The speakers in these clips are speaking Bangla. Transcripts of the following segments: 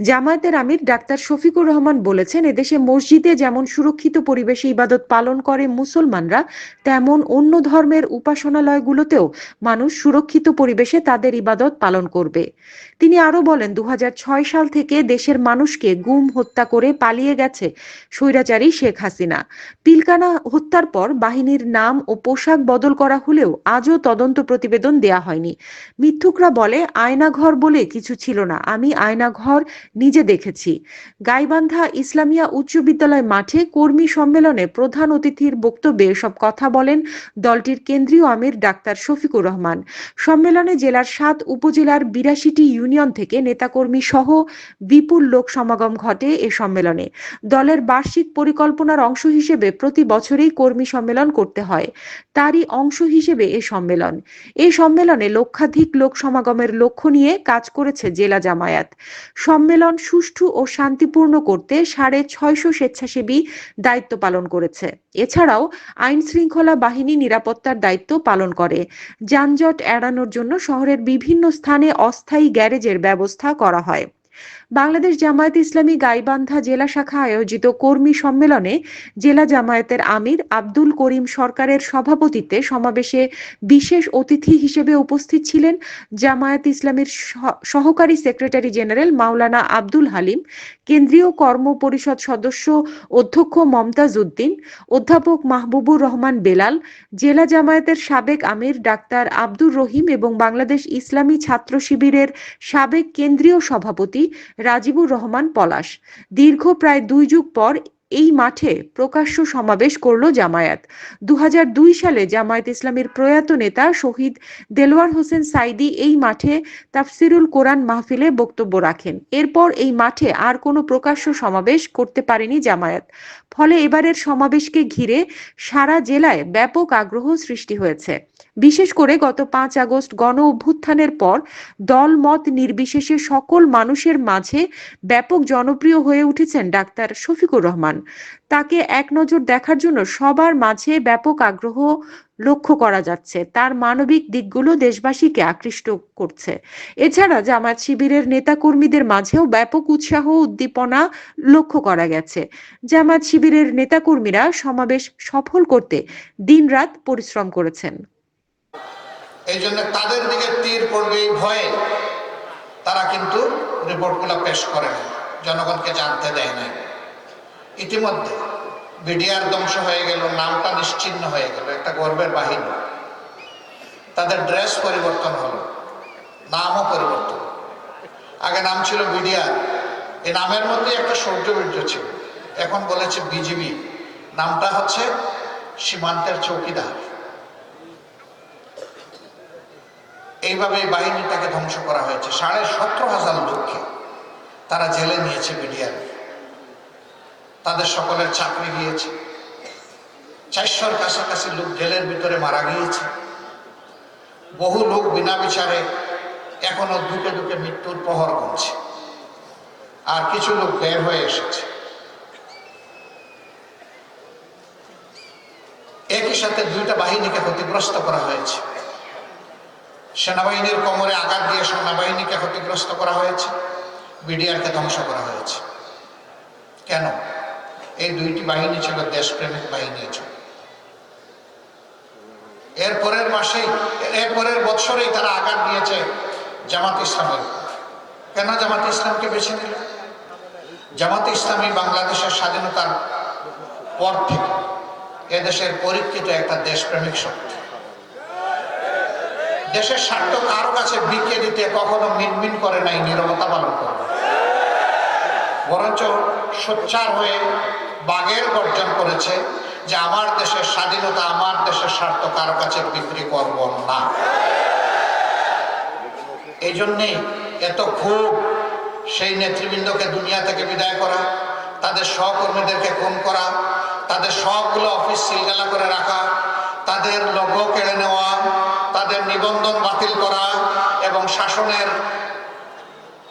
জামায়াতের আমির ডাক্তার শফিকুর রহমান বলেছেন, এদেশে মসজিদে যেমন সুরক্ষিত পরিবেশে ইবাদত পালন করে মুসলমানরা, তেমন অন্য ধর্মের উপাসনালয়গুলোতেও মানুষ সুরক্ষিত পরিবেশে তাদের ইবাদত পালন করবে। তিনি আরও বলেন, দুহাজার ছয় সাল থেকে দেশের মানুষকে গুম, হত্যা করে পালিয়ে গেছে স্বৈরাচারী শেখ হাসিনা। পিলকানা হত্যার পর বাহিনীর নাম ও পোশাক বদল করা হলেও আজও তদন্ত প্রতিবেদন দেয়া হয়নি। মিথ্যুকরা বলে, আয়নাঘর বলে কিছু ছিল না। আমি আয়নাঘর নিজে দেখেছি। গাইবান্ধা ইসলামিয়া উচ্চ বিদ্যালয় মাঠে কর্মী সম্মেলনে প্রধান অতিথির বক্তব্যে সব কথা বলেন দলটির কেন্দ্রীয় আমির ডাক্তার শফিকুর রহমান। সম্মেলনে জেলার সাত উপজেলার বিরাশিটি ইউনিয়ন থেকে নেতাকর্মী সহ বিপুল লোক সমাগম ঘটে এ সম্মেলনে। দলের বার্ষিক পরিকল্পনার অংশ হিসেবে প্রতি বছরেই কর্মী সম্মেলন করতে হয়। তারই অংশ হিসেবে এ সম্মেলন। এ সম্মেলনে লক্ষাধিক লোক সমাগমের লক্ষ্য নিয়ে কাজ করেছে জেলা জামায়াত। সম্মেলন সুষ্ঠু ও শান্তিপূর্ণ করতে সাড়ে ছয়শো স্বেচ্ছাসেবী দায়িত্ব পালন করেছে। এছাড়াও আইন শৃঙ্খলা বাহিনী নিরাপত্তার দায়িত্ব পালন করে। যানজট এড়ানোর জন্য শহরের বিভিন্ন স্থানে অস্থায়ী গ্যারেজের ব্যবস্থা করা হয়। বাংলাদেশ জামায়াত ইসলামী গাইবান্ধা জেলা শাখা আয়োজিত কর্মী সম্মেলনে জেলা জামায়াতের আমির আব্দুল করিম সরকারের সভাপতিত্বে সমাবেশে বিশেষ অতিথি হিসেবে উপস্থিত ছিলেন জামায়াত ইসলামীর সহ- সহকারী সেক্রেটারি জেনারেল মাওলানা আব্দুল হালিম, কেন্দ্রীয় কর্ম পরিষদ সদস্য অধ্যক্ষ মমতাজ উদ্দিন, অধ্যাপক মাহবুবুর রহমান বেলাল, জেলা জামায়াতের সাবেক আমির ডাক্তার আব্দুর রহিম এবং বাংলাদেশ ইসলামী ছাত্র শিবিরের সাবেক কেন্দ্রীয় সভাপতি রাজিবুর রহমান পলাশ। দীর্ঘ প্রায় দুই যুগ পর এই মাঠে প্রকাশ্য সমাবেশ করল জামায়াত। দু হাজার দুই সালে জামায়াত ইসলামের প্রয়াত নেতা শহীদ দেলোয়ার হোসেন সাইদি এই মাঠে তাফসিরুল কোরআন মাহফিলে বক্তব্য রাখেন। এরপর এই মাঠে আর কোনো প্রকাশ্য সমাবেশ করতে পারেনি জামায়াত। ফলে এবারের সমাবেশকে ঘিরে সারা জেলায় ব্যাপক আগ্রহ সৃষ্টি হয়েছে। বিশেষ করে গত পাঁচ আগস্ট গণ অভ্যুত্থানের পর দল মত নির্বিশেষে সকল মানুষের মাঝে ব্যাপক জনপ্রিয় হয়ে উঠেছেন ডাক্তার শফিকুর রহমান। তাকে এক নজর দেখার জন্য সবার মাঝে ব্যাপক আগ্রহ লক্ষ্য করা যাচ্ছে। তার মানবিক দিকগুলো দেশবাসীকে আকৃষ্ট করছে। এছাড়া জামাত শিবিরের নেতাকর্মীদের মাঝেও ব্যাপক উৎসাহ উদ্দীপনা লক্ষ্য করা গেছে। জামাত শিবিরের নেতাকর্মীরা সমাবেশ সফল করতে দিনরাত পরিশ্রম করেছেন। এই জন্য তাদের দিকে তীর পড়বে ভয়ে। তারা কিন্তু রিপোর্টগুলো পেশ করে না জনগণকে জানতে দেয় নাই। ইতিমধ্যে বিডিআর ধ্বংস হয়ে গেল, নামটা নিশ্চিহ্ন হয়ে গেল, একটা গর্বের বাহিনী। তাদের ড্রেস পরিবর্তন হলো, নামও পরিবর্তন। আগে নাম ছিল বিডিআর, এই নামের মধ্যে একটা সৌর্যবীর্য ছিল। এখন বলেছে বিজিবি, নামটা হচ্ছে সীমান্তের চৌকিদার। এইভাবে এই বাহিনীটাকে ধ্বংস করা হয়েছে, সাড়ে সতেরো হাজার লোককে তারা জেলে নিয়েছে বিডিআর। তাদের সকলের চাকরি গিয়েছে চারশোর কাছাকাছি লোক জেলের ভিতরে মারা গিয়েছে। বহু লোক বিনা বিচারে এখনও দুকে দুকে মৃত্যুর প্রহর গুনছে। আর কিছু লোক বের হয়ে এসেছে। একই সাথে দুইটা বাহিনীকে ক্ষতিগ্রস্ত করা হয়েছে। সেনাবাহিনীর কোমরে আঘাত দিয়ে সেনাবাহিনীকে ক্ষতিগ্রস্ত করা হয়েছে। বিডিআরকে ধ্বংস করা হয়েছে। কেন? এই দুইটি বাহিনী ছিল দেশপ্রেমিক বাহিনী ছিল। এর পরের মাসেই, এর পরের বৎসরেই তারা আঘাত দিয়েছে জামাত ইসলামের। কেন জামাত ইসলামকে বেছে নিল? জামাত ইসলামী বাংলাদেশের স্বাধীনতার পর থেকে এদেশের পরীক্ষিত একটা দেশপ্রেমিক শক্তি। দেশের স্বার্থ কারও কাছে বিকে দিতে কখনো মিনমিন করে নাই, নিরবতা পালন করে বরঞ্চ সোচ্চার হয়ে বাগের গর্জন করেছে যে আমার দেশের স্বাধীনতা, আমার দেশের স্বার্থ কারও কাছে বিক্রি করব না। এই জন্যেই এত খুব সেই নেতৃবৃন্দকে দুনিয়া থেকে বিদায় করা, তাদের সহকর্মীদেরকে খুন করা, তাদের সবগুলো অফিস সিলগালা করে রাখা, তাদের লোগো কেড়ে নেওয়া, তাদের নিবন্ধন বাতিল করা এবং শাসনের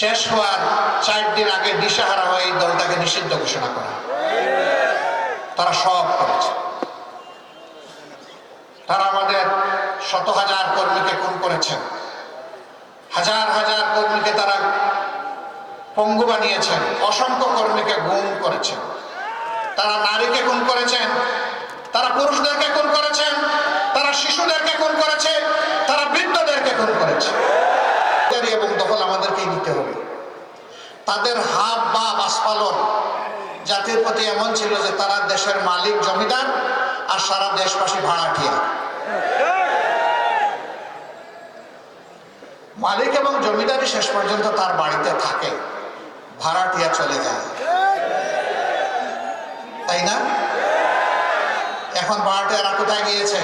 শেষ হওয়ার চার দিন আগে দিশাহারা হয়ে এই দলটাকে নিষিদ্ধ ঘোষণা করা। তারা সব করেছে। তারা আমাদের শত হাজার কর্মীকে খুন করেছেন হাজার হাজার কর্মীকে তারা পঙ্গু বানিয়েছেন অসংখ্য কর্মীকে গুম করেছেন তারা নারীকে খুন করেছেন, তারা পুরুষদেরকে খুন করেছেন, তারা শিশুদেরকে খুন করেছে, তারা বৃদ্ধদেরকে খুন করেছে। এবং দখল আমাদেরকেই নিতে হবে। তাদের হাত বা বাসপালন জাতির প্রতি এমন ছিল যে তারা দেশের মালিক, জমিদার আর সারা দেশবাসী ভাড়াটিয়া। মালিক এবং জমিদারই শেষ পর্যন্ত তার বাড়িতে থাকে। ভাড়াটিয়া চলে যায়। তাই না? এখন ভাড়াটিয়ারা কোথায় গিয়েছে?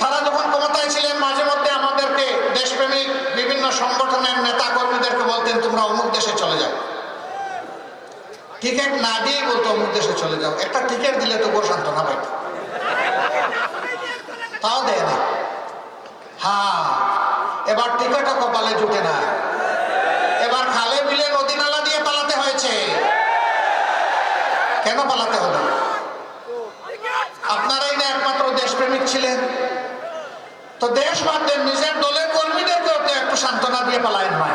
তারা যখন ক্ষমতায় ছিলেন, মাঝে মধ্যে আমাদেরকে দেশপ্রেমিক বিভিন্ন সংগঠনের নেতা তোমরা অমুক দেশে চলে যাও। টিকিট না দিয়েই বলতো অমুক দেশে চলে যাও। একটা টিকিট দিলে তো বউ সান্ত্বনা পাইত। তাও দেয় না। হ্যাঁ এবার টিকিটও কপালে জুটে না। এবার খালে বিলে নদী নালা দিয়ে পালাতে হয়েছে। কেন পালাতে হলো? আপনারাই না একমাত্র দেশপ্রেমিক ছিলেন। তো দেশ বাদ নিজের দলের কর্মীদেরকেও তো একটু সান্ত্বনা দিয়ে পালায়েন ভাই